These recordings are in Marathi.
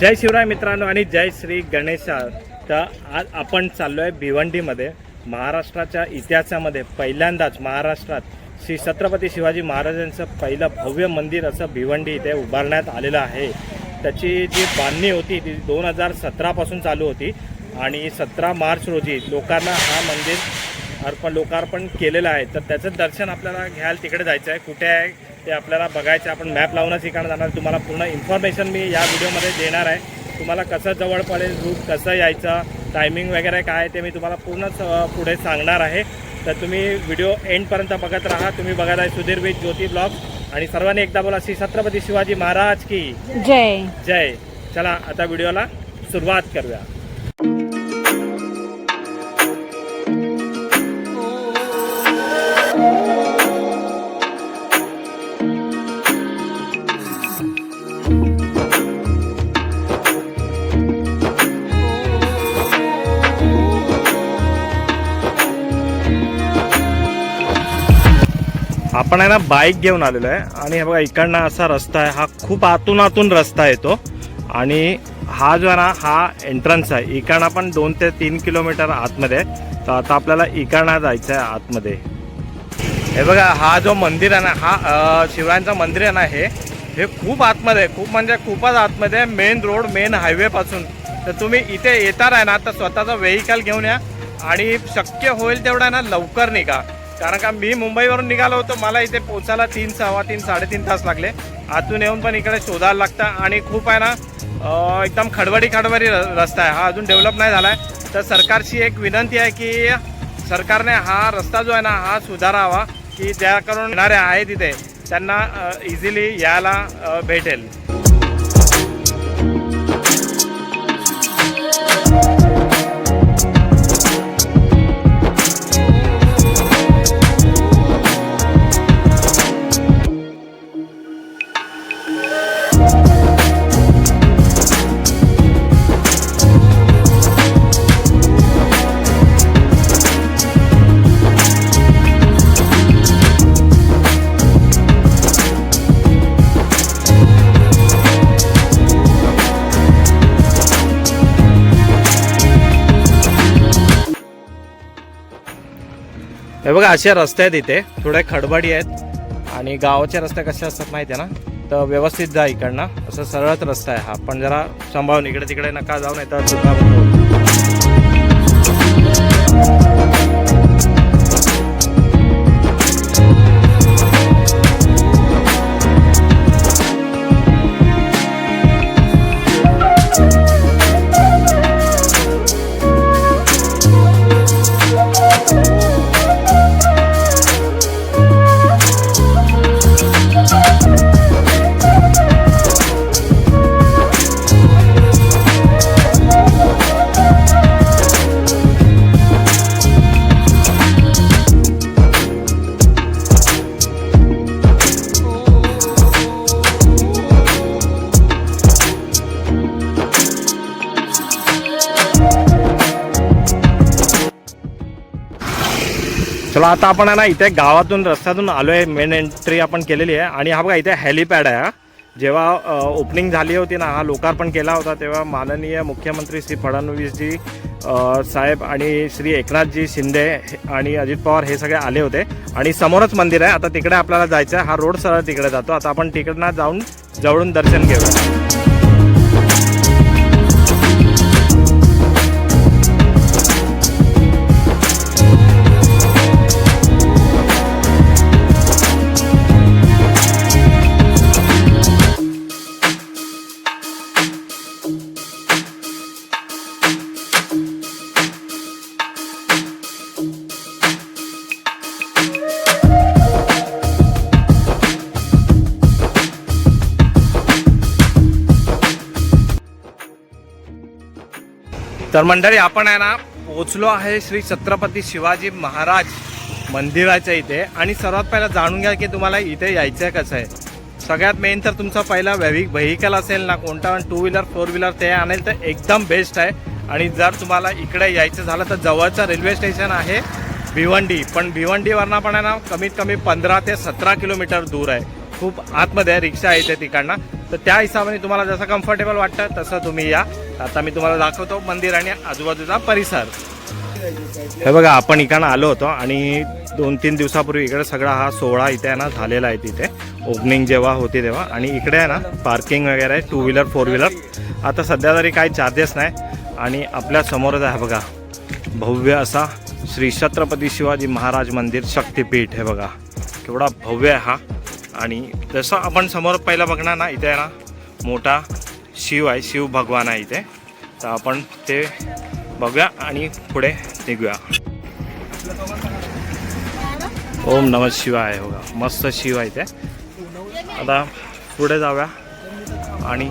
जय शिवराय मित्रांनो आणि जय श्री गणेशा. तर आज आपण चाललो आहे भिवंडीमध्ये महाराष्ट्राच्या इतिहासामध्ये पहिल्यांदाच महाराष्ट्रात श्री छत्रपती शिवाजी महाराजांचं पहिलं भव्य मंदिर असं भिवंडी इथे उभारण्यात आलेलं आहे. त्याची जी बांधणी होती ती दोन हजार सतरापासून चालू होती आणि सतरा मार्च रोजी लोकांना हा मंदिर अर्पण लोकार्पण केलेलं आहे. तर त्याचं दर्शन आपल्याला घ्यायला तिकडे जायचं आहे कुठे आहे? ते आपल्याला बघायचं. आपण मॅप लावूनच ठिकाण जाणार. तुम्हाला पूर्ण इन्फॉर्मेशन मी या व्हिडिओमध्ये देणार आहे. तुम्हाला कसं जवळ पडेल रूट कसं यायचं टायमिंग वगैरे काय ते मी तुम्हाला पूर्णच अ, पुढे सांगणार आहे. तर तुम्ही व्हिडिओ एंडपर्यंत बघत राहा. तुम्ही बघत आहे सुधीर विथ ज्योती ब्लॉग. आणि सर्वांनी एकदा बोला श्री छत्रपती शिवाजी महाराज की जय. जय. चला आता व्हिडिओला सुरुवात करूया. आपण आहे ना बाईक घेऊन आलेलो आहे. आणि हे बघा इकडनं असा रस्ता आहे. हा खूप आतून आतून रस्ता येतो. आणि हा जो आहे ना हा एंट्रन्स आहे. इकडनं पण दोन ते तीन किलोमीटर आतमध्ये आहे. तर आता आपल्याला इकडनं जायचं आहे आतमध्ये. हे बघा हा जो मंदिर आहे ना हा शिवरायांचं मंदिर आहे ना हे हे खूप आतमध्ये आहे. खूप म्हणजे खूपच आतमध्ये मेन रोड मेन हायवेपासून तर तुम्ही इथे येणार आहे ना तर स्वतःचं व्हेकल घेऊन या. आणि शक्य होईल तेवढं आहे ना लवकर निघा. कारण का मी मुंबईवरून निघालो होतो मला इथे पोचायला तीन सव्वा तीन साडेतीन तास लागले. आतून येऊन पण इकडे शोधायला लागतं आणि खूप आहे ना एकदम खडबडी खडबडी र- रस्ता आहे. हा अजून डेव्हलप नाही झाला आहे तर सरकारची एक विनंती आहे की सरकारने हा रस्ता जो आहे ना हा सुधारावा की ज्या करून येणारे आहे तिथे त्यांना इझिली यायला भेटेल. हे बघा असे रस्ते आहेत इथे. थोडे खडबडी आहेत. आणि गावाचे रस्ते कसे असतात माहिती आहे ना? तर व्यवस्थित जा इकडनं. असं सरळच रस्ता आहे हा. पण जरा सांभाळून इकडे तिकडे नका जाऊ नाही तर चला आता आपण आहे ना इथे गावातून रस्त्यातून आलो आहे मेन एंट्री आपण केलेली आहे. आणि हा बघा इथे हेलिपॅड आहे हा. जेव्हा ओपनिंग झाली होती ना हा लोकार्पण केला होता तेव्हा माननीय मुख्यमंत्री श्री फडणवीसजी साहेब आणि श्री एकनाथजी शिंदे आणि अजित पवार हे सगळे आले होते. आणि समोरच मंदिर आहे. आता तिकडे आपल्याला जायचं आहे. हा रोड सरळ तिकडे जातो. आता आपण तिकडनं जाऊन जवळून दर्शन घेऊया. तर मंडळी आपण आहे ना पोचलो आहे श्री छत्रपती शिवाजी महाराज मंदिराच्या इथे. आणि सर्वात पहिला जाणून घ्या की तुम्हाला इथे यायचं आहे कसं आहे. सगळ्यात मेन तर तुमचा पहिला व्हेवी व्हेकल असेल ना कोणता पण टू व्हीलर फोर व्हीलर ते आणेल तर एकदम बेस्ट आहे. आणि जर तुम्हाला इकडे यायचं झालं तर जवळचं रेल्वे स्टेशन आहे भिवंडी. पण भिवंडीवरनं पण आहे ना कमीत कमी पंधरा ते सतरा किलोमीटर दूर आहे. खूप आतमध्ये आहे रिक्षा आहे इथे तिकडनं. तर त्या हिशोबाने तुम्हाला जसं कम्फर्टेबल वाटतं तसं तुम्ही या. आता मी तुम्हाला दाखवतो मंदिर आणि आजूबाजूचा परिसर. हे बघा आपण इकडं आलो होतो आणि दोन तीन दिवसापूर्वी इकडे सगळा हा सोहळा इथे आहे ना झालेला आहे तिथे. ओपनिंग जेव्हा होती तेव्हा. आणि इकडे आहे ना पार्किंग वगैरे आहे टू व्हीलर फोर व्हीलर आता सध्या तरी काही चार्जेस नाही. आणि आपल्या समोरच आहे बघा भव्य असा श्री छत्रपती शिवाजी महाराज मंदिर शक्तिपीठ. हे बघा केवढा भव्य आहे हा. आणि जसं आपण समोर पहिला बघणार ना इथे ना मोठा शिव आहे शिव भगवान आहे इथे. तर आपण ते बघूया आणि पुढे निघूया. ओम नमः शिवाय हो बघा मस्त शिव आहे इथे. आता पुढे जाऊया. आणि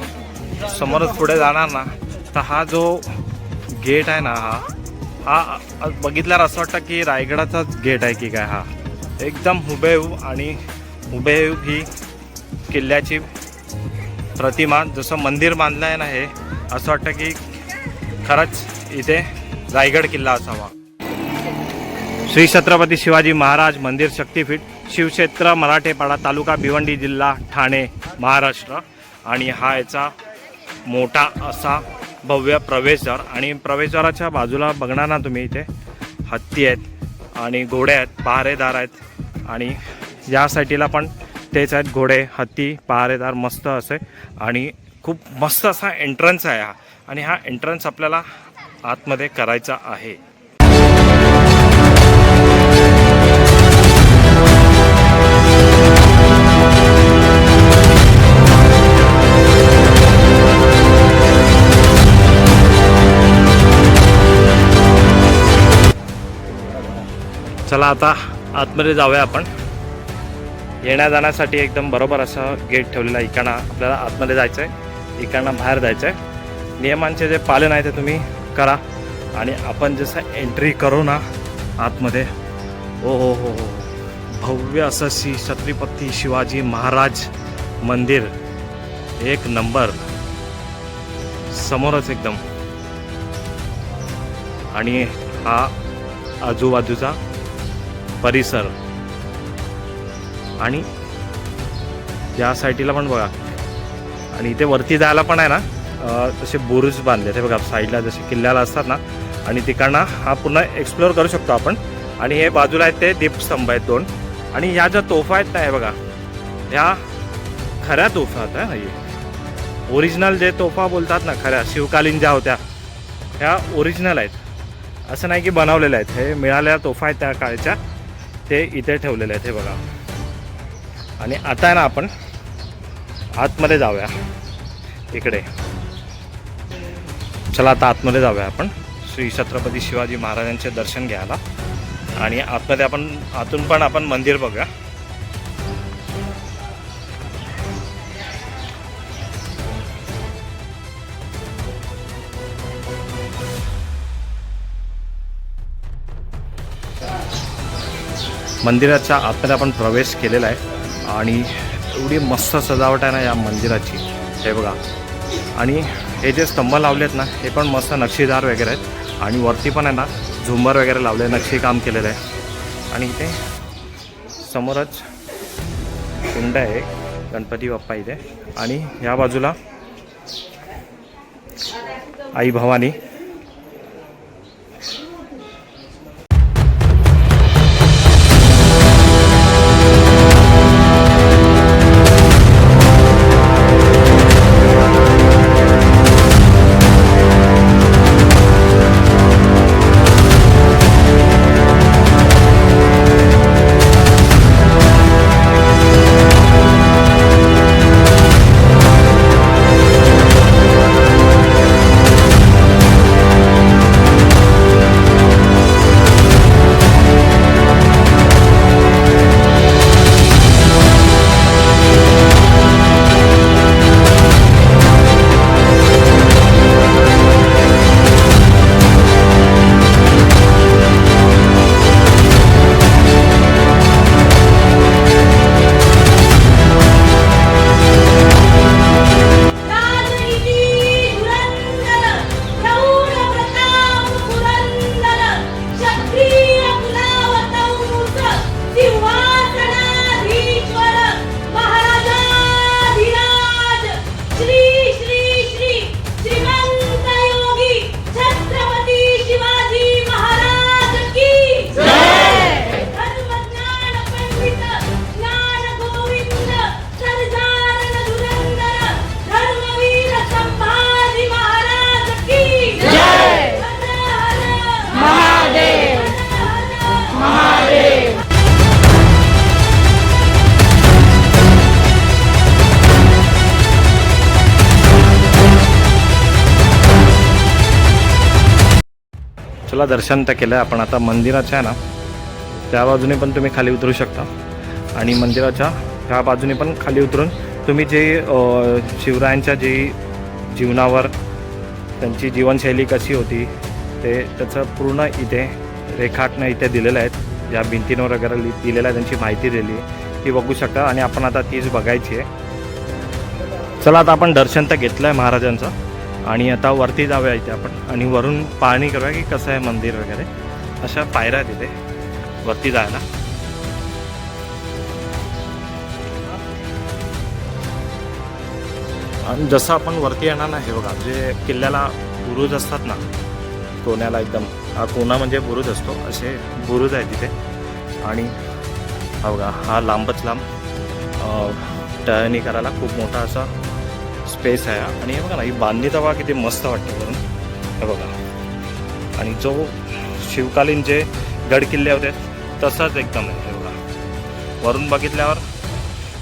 समोरच पुढे जाणार ना तर हा जो गेट आहे ना हा हा बघितल्यावर असं वाटतं की रायगडाचाच गेट आहे की काय हा. एकदम हुबेहूब आणि हुबेहूब ही किल्ल्याची प्रतिमा जसं मंदिर बांधलं आहे ना हे असं वाटतं की खरंच इथे रायगड किल्ला असावा. श्री छत्रपती शिवाजी महाराज मंदिर शक्तीपीठ शिवक्षेत्र मराठेपाडा तालुका भिवंडी जिल्हा ठाणे महाराष्ट्र. आणि हा याचा मोठा असा भव्य प्रवेशद्वार. आणि प्रवेशद्वाराच्या बाजूला बघणार ना तुम्ही इथे हत्ती आहेत आणि घोडे आहेत पहारेदार आहेत आणि या साईडला पण तेच आहेत घोडे हत्ती पहारेदार मस्त असे. आणि खूप मस्त असा एंट्रन्स आहे हा. आणि हा एंट्रन्स आपल्याला आतमध्ये करायचा आहे. चला आता आतमध्ये जाऊया आपण. येण्या जाण्यासाठी एकदम बरोबर असं गेट ठेवलेला आहे. इकडनं आपल्याला आतमध्ये जायचं आहे इकाणा बाहेर जायचं आहे नियमांचे जे पालन आहे ते तुम्ही करा. आणि आपण जसं एंट्री करू ना आतमध्ये. ओ हो हो हो. भव्य असं श्री छत्रपती शिवाजी महाराज मंदिर. एक नंबर. समोरच एकदम. आणि हा आजूबाजूचा परिसर. आणि या साईडला पण बघा. आणि इथे वरती जायला पण आहे ना तसे बुरुज बांधले ते बघा साईडला जसे किल्ल्याला असतात ना आणि तिकडनं हा पुन्हा एक्सप्लोअर करू शकतो आपण. आणि हे बाजूला आहेत ते दीपस्तंभ आहेत दोन. आणि ह्या ज्या तोफा आहेत ना हे बघा ह्या खऱ्या तोफा आहेत हा हे ओरिजिनल जे तोफा बोलतात ना खऱ्या शिवकालीन ज्या होत्या ह्या ओरिजिनल आहेत. असं नाही की बनवलेल्या आहेत. हे मिळालेल्या तोफा आहेत त्या काळच्या ते इथे ठेवलेल्या आहेत हे बघा. आणि आता आहे ना आपण आतमध्ये जाऊया. इकडे. चला आता आतमध्ये जाऊया आपण. श्री छत्रपती शिवाजी महाराजांचे दर्शन घ्यायला. आणि आतमध्ये आपण आतून पण आपण मंदिर बघूया. मंदिराच्या आतमध्ये आपण प्रवेश केलेला आहे. आणि एवढी मस्त सजावट आहे ना या मंदिराची. हे बघा. आणि हे जे स्तंभ लावले आहेत ना हे पण मस्त नक्षीदार वगैरे आहेत. आणि वरती पण आहे ना झुंबर वगैरे लावले नक्षी काम केलेलं आहे. आणि इथे समोरच कुंड आहे गणपती बाप्पा इथे. आणि ह्या बाजूला आई भवानी चला दर्शन तर केलं. आपण आता मंदिराच्या आहे ना त्या बाजूने पण तुम्ही खाली उतरू शकता. आणि मंदिराच्या ह्या बाजूने पण खाली उतरून तुम्ही जे शिवरायांच्या जे जीवनावर त्यांची जीवनशैली कशी होती ते त्याचं पूर्ण इथे रेखाटनं इथे दिलेलं आहेत. ज्या भिंतींवर वगैरे लि दिलेलं आहे त्यांची माहिती दिली. आहे ती बघू शकता. आणि आपण आता तीच बघायची आहे. चला आता आपण दर्शन तर घेतलं आहे महाराजांचं. आणि आता वरती जाऊया इथे आपण. आणि वरून पाहणी करूया की कसं आहे मंदिर वगैरे. अशा पायऱ्या आहेत तिथे वरती जायला. आणि जसं आपण वरती येणार ना हे बघा जे किल्ल्याला बुरुज असतात ना कोण्याला एकदम हा कोणा म्हणजे बुरुज असतो असे बुरुज आहे तिथे आणि हा बघा हा लांबच लांब अं, करायला खूप मोठा असा स्पेस आहे. आणि हे बघा ना ही बांधणी तर किती मस्त वाटतं म्हणून हे बघा. आणि जो शिवकालीन जे गड किल्ले होते तसाच एकदम आहे हे बघा. वरून बघितल्यावर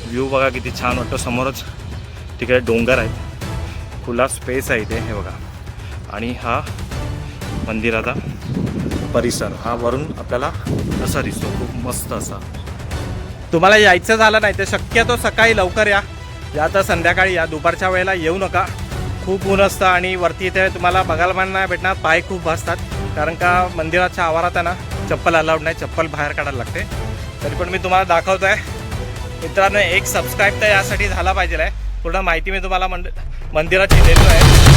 व्ह्यू बघा किती छान वाटतो. समोरच तिकडे डोंगर आहेत. खुला स्पेस आहे इथे हे बघा. आणि हा मंदिराचा परिसर. हा वरून आपल्याला असा दिसतो. खूप मस्त असा. तुम्हाला यायचं झालं नाही तर शक्यतो सकाळी लवकर या. या तर संध्याकाळी या. दुपारच्या वेळेला येऊ नका. खूप ऊन असतं आणि वरती इथे तुम्हाला बघायला पण नाही भेटणार. पाय खूप भासतात. कारण का मंदिराच्या आवारात ना चप्पल अलाउड नाही. चप्पल बाहेर काढायला लागते. तरी पण मी तुम्हाला दाखवतो आहे मित्रांनो एक सबस्क्राईब तर यासाठी झाला पाहिजे आहे पूर्ण माहिती मी तुम्हाला मंद मंदिराची देतो आहे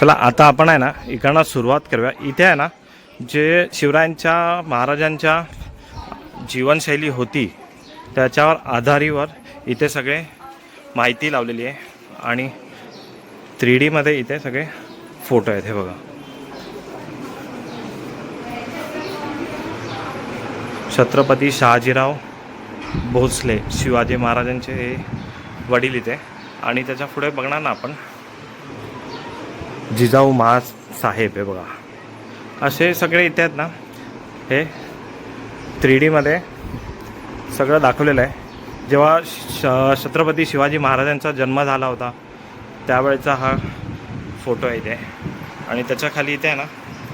चला आता आपण आहे ना इकडनं सुरुवात करूया. इथे आहे ना जे शिवरायांच्या महाराजांच्या जीवनशैली होती त्याच्यावर आधारीवर इथे सगळे माहिती लावलेली आहे. आणि थ्री डीमध्ये इथे सगळे फोटो आहेत हे बघा. छत्रपती शहाजीराव भोसले शिवाजी महाराजांचे हे वडील इथे. आणि त्याच्या पुढे बघणार ना आपण जिजाऊ महा साहेब हे बघा. असे सगळे इथे आहेत ना हे थ्री डीमध्ये सगळं दाखवलेलं आहे. जेव्हा श छत्रपती शिवाजी महाराजांचा जन्म झाला होता त्यावेळेचा हा फोटो आहे इथे. आणि त्याच्याखाली इथे आहे ना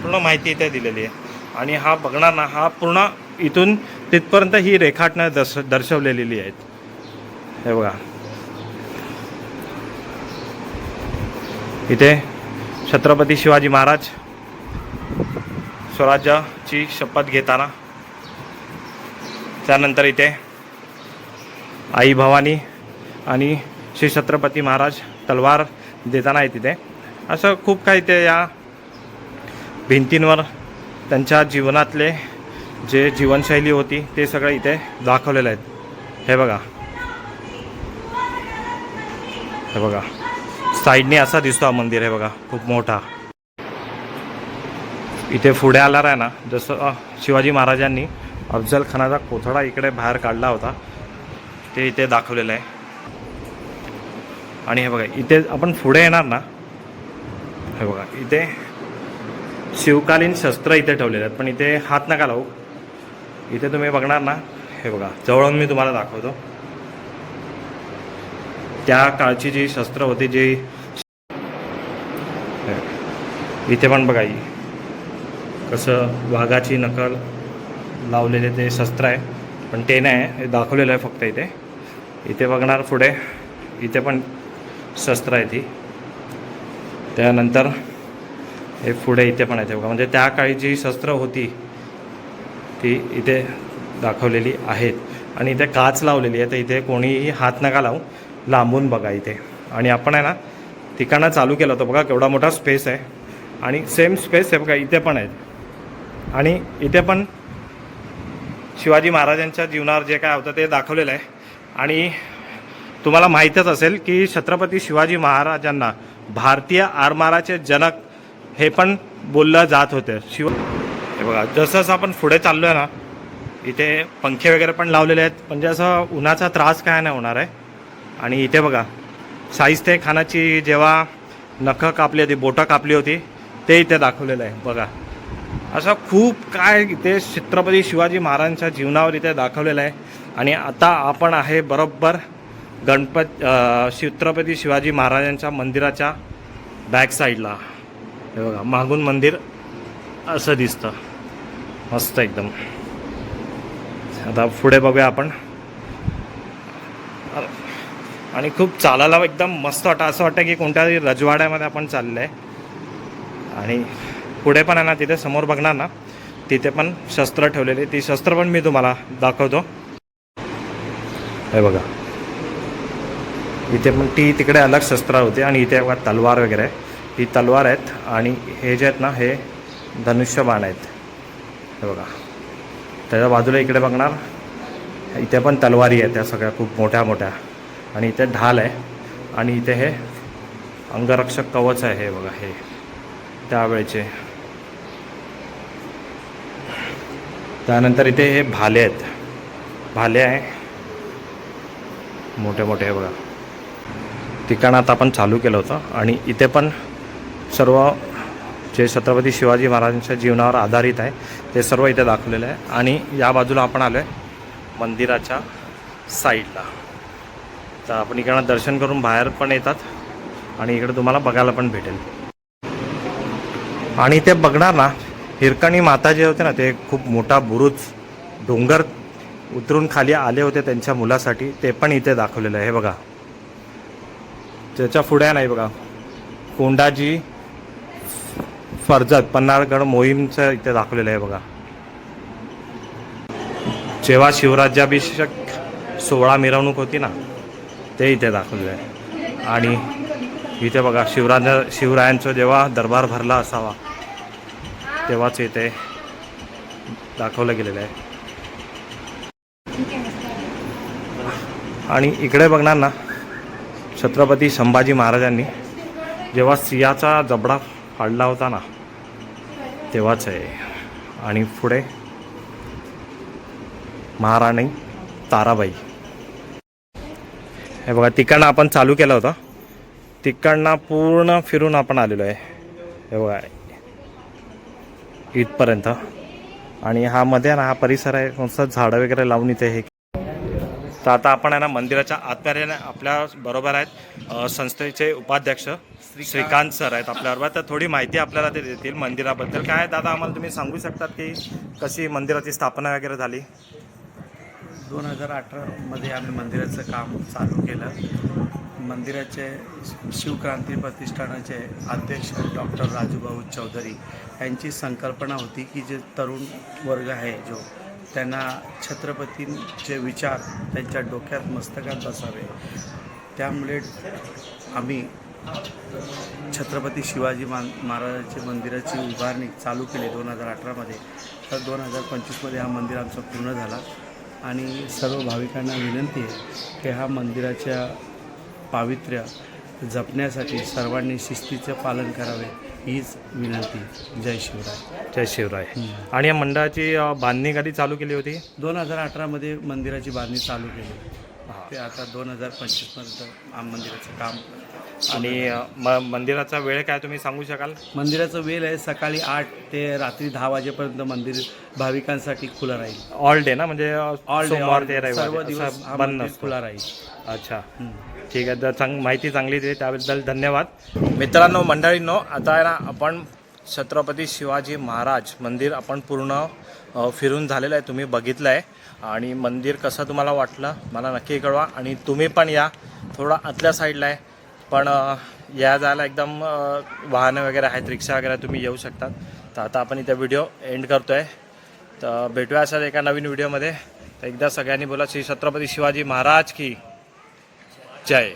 पूर्ण माहिती इथे दिलेली आहे. आणि हा बघणार ना हा पूर्ण इथून तिथपर्यंत ही रेखाटनं दर्श दर्शवलेली आहेत. हे बघा. इथे छत्रपती शिवाजी महाराज स्वराज्याची शपथ घेताना त्यानंतर इथे आई भवानी आणि श्री छत्रपती महाराज तलवार देताना आहे तिथे. असं खूप काही ते या भिंतींवर त्यांच्या जीवनातले जे जीवनशैली होती ते सगळं इथे दाखवलेलं आहेत. हे बघा. हे बघा. साईडने असा दिसतो हा मंदिर आहे बघा खूप मोठा. इथे पुढे आला आहे ना जसं शिवाजी महाराजांनी अफजल खानाचा कोथळा इकडे बाहेर काढला होता ते इथे दाखवलेलं आहे. आणि हे बघा इथे आपण पुढे येणार ना हे बघा इथे शिवकालीन शस्त्र इथे ठेवलेले आहेत पण इथे हात नका लावू. इथे तुम्ही बघणार ना हे बघा जवळून मी तुम्हाला दाखवतो. त्या काळची जी शस्त्र होती जी इथे पण बघा कसं वाघाची नकल लावलेले ते शस्त्र आहे. पण ते नाही हे दाखवलेलं आहे फक्त इथे. इथे बघणार पुढे. इथे पण शस्त्र आहे ती. त्यानंतर हे पुढे इथे पण आहे ते बघा. म्हणजे त्या काळी जी शस्त्र होती ती इथे दाखवलेली आहेत. आणि इथे काच लावलेली आहे. तर इथे कोणीही हात नका लावू. लांबून बघा इथे. आणि आपण आहे ना ठिकाणं चालू केलं होतं. बघा केवढा मोठा स्पेस आहे. आणि सेम स्पेस हे बघा इथे पण आहेत. आणि इथे पण शिवाजी महाराजांच्या जीवनावर जे काय होतं ते दाखवलेलं आहे. आणि तुम्हाला माहीतच असेल की छत्रपती शिवाजी महाराजांना भारतीय आरमाराचे जनक हे पण बोललं जात होतं. शिव हे बघा जसं जसं आपण पुढे चाललो आहे ना इथे पंखे वगैरे पण लावलेले आहेत. म्हणजे असं उन्हाचा त्रास काय नाही होणार आहे. आणि इथे बघा साईस्ते खानाची जेव्हा नखं कापली होती बोटं कापली होती ते इथे दाखवलेलं आहे. बघा. असं खूप काय ते छत्रपती शिवाजी महाराजांच्या जीवनावर इथे दाखवलेलं आहे. आणि आता आपण आहे बरोबर गणपत छत्रपती शिवाजी महाराजांच्या मंदिराच्या बॅक साईडला हे बघा मागून मंदिर असं दिसतं. मस्त एकदम. आता पुढे बघूया आपण. आणि खूप चालायला एकदम मस्त वाटतं. असं वाटतं की कोणत्या तरी रजवाड्यामध्ये आपण चाललं आहे आणि पुढे पण आहे ना तिथे समोर बघणार ना तिथे पण शस्त्र ठेवलेले ती शस्त्र पण मी तुम्हाला दाखवतो. हे बघा. इथे पण ती तिकडे अलग शस्त्र होते आणि इथे बघा तलवार वगैरे. ही तलवार आहेत आणि हे जे आहेत ना हे धनुष्यबाण आहेत. हे बघा. त्याच्या बाजूला इकडे बघणार. इथे पण तलवारी आहेत त्या सगळ्या खूप मोठ्या मोठ्या. आणि इथे ढाल आहे. आणि इथे हे अंगरक्षक कवच आहे हे बघा हे. त्यावेळेचे त्यानंतर इथे हे भाले आहेत. भाले आहे. मोठे मोठे हे बघा. ठिकाण आता आपण चालू केलं होतं आणि इथे पण सर्व जे छत्रपती शिवाजी महाराजांच्या जीवनावर आधारित आहे ते सर्व इथे दाखवलेलं आहे. आणि या बाजूला आपण आलो आहे मंदिराच्या साईडला. तर आपण इकडनं दर्शन करून बाहेर पण येतात आणि इकडे तुम्हाला बघायला पण भेटेल. आणि ते बघणार ना हिरकणी माता जे होते ना ते खूप मोठा बुरुज डोंगर उतरून खाली आले होते त्यांच्या मुलासाठी ते पण इथे दाखवलेलं आहे हे बघा. त्याच्या पुढे नाही बघा. कोंडाजी फर्जत पन्हाळगड मोहीमचं इथे दाखवलेलं आहे बघा. जेव्हा शिवराज्याभिषेक सोहळा मिरवणूक होती ना ते इथे दाखवलेलं आहे. आणि इथे बघा शिवराज शिवरायांचं जेव्हा दरबार भरला असावा तेव्हाच इथे दाखवलं गेलेलं आहे. आणि इकडे बघणार ना छत्रपती संभाजी महाराजांनी जेव्हा सियाचा जबडा फाडला होता ना तेव्हाच आहे. आणि पुढे महाराणी ताराबाई. हे बघा तिकडनं आपण चालू केलं होतं. तिकडनं पूर्ण फिरून आपण आलेलो आहे. हे बघा. इथपर्यंत. आणि हा मध्ये ना हा परिसर आहे. कोणतं झाडं वगैरे लावून इथे हे तर आता आपण आहे ना मंदिराच्या आतमध्ये आपल्या बरोबर आहेत संस्थेचे उपाध्यक्ष श्रीकांत सर आहेत आपल्याबरोबर. तर थोडी माहिती आपल्याला ते देतील मंदिराबद्दल. काय दादा आम्हाला तुम्ही सांगू शकतात की कशी मंदिराची स्थापना वगैरे झाली? दोन हजार अठरामध्ये आम्ही मंदिराचं काम चालू केलं. मंदिराचे शिवक्रांती प्रतिष्ठानाचे अध्यक्ष डॉक्टर राजूभाऊ चौधरी यांची संकल्पना होती की जे तरुण वर्ग आहे जो त्यांना छत्रपतींचे विचार त्यांच्या डोक्यात मस्तकात बसावे. त्यामुळे आम्ही छत्रपती शिवाजी मा महाराजांच्या मंदिराची उभारणी चालू केली दोन हजार अठरामध्ये. तर दोन हजार पंचवीसमध्ये हा मंदिर आमचा पूर्ण झाला. आणि सर्व भाविकांना विनंती आहे की हा मंदिराच्या पावित्र्य जपण्यासाठी सर्वांनी शिस्तीचे पालन करावे हीच विनंती. जय शिवराय. जय शिवराय. आणि या मंडळाची बांधणी कधी चालू केली होती? दोन हजार अठरामध्ये मंदिराची बांधणी चालू केली. ते आता दोन हजार पंचवीसपर्यंत आम मंदिराचं काम आणि म मंदिराचा वेळ काय तुम्ही सांगू शकाल? मंदिराचं वेळ आहे सकाळी आठ ते रात्री दहा वाजेपर्यंत मंदिर भाविकांसाठी खुलं राहील. ऑल डे ना? म्हणजे ऑल डे सर्व दिवस बंद खुला राहील. अच्छा. ठीक आहे तर चांग माहिती चांगली दिली त्याबद्दल धन्यवाद. मित्रांनो मंडळींनो आता ना आपण छत्रपती शिवाजी महाराज मंदिर आपण पूर्ण फिरून झालेलं आहे तुम्ही बघितलं आहे. आणि मंदिर कसं तुम्हाला वाटलं मला नक्की कळवा. आणि तुम्ही पण या थोडा आतल्या साईडला आहे. पण या जायला एकदम वाहनं वगैरे आहेत रिक्षा वगैरे तुम्ही येऊ शकतात. तर आता आपण इथे व्हिडिओ एंड करतो आहे तर भेटूया अशाच एका नवीन व्हिडिओमध्ये. तर एकदा सगळ्यांनी बोला श्री छत्रपती शिवाजी महाराज की. जय